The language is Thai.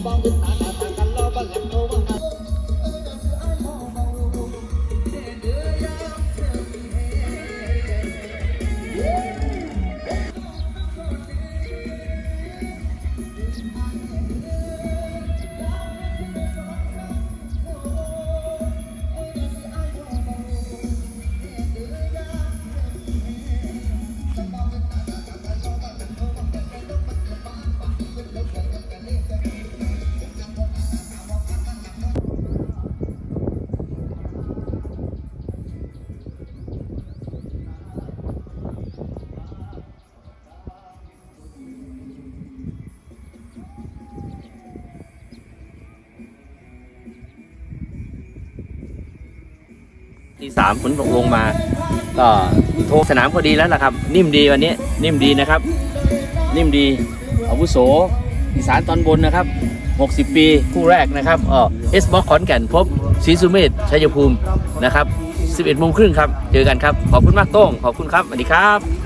帮助 ทีสามฝนตกลงมา ก็โทรสนามพอดีแล้วล่ะครับ นิ่มดีวันนี้ นิ่มดีนะครับ นิ่มดีอาวุโสอีสานตอนบนนะครับ 60 ปีคู่แรกนะครับเอเอสบ็อกขอนแก่นพบศรีสุเมธชัยภูมินะครับ 11โมงครึ่งครับ เจอกันครับ ขอบคุณมากโต้ง ขอบคุณครับ สวัสดีครับ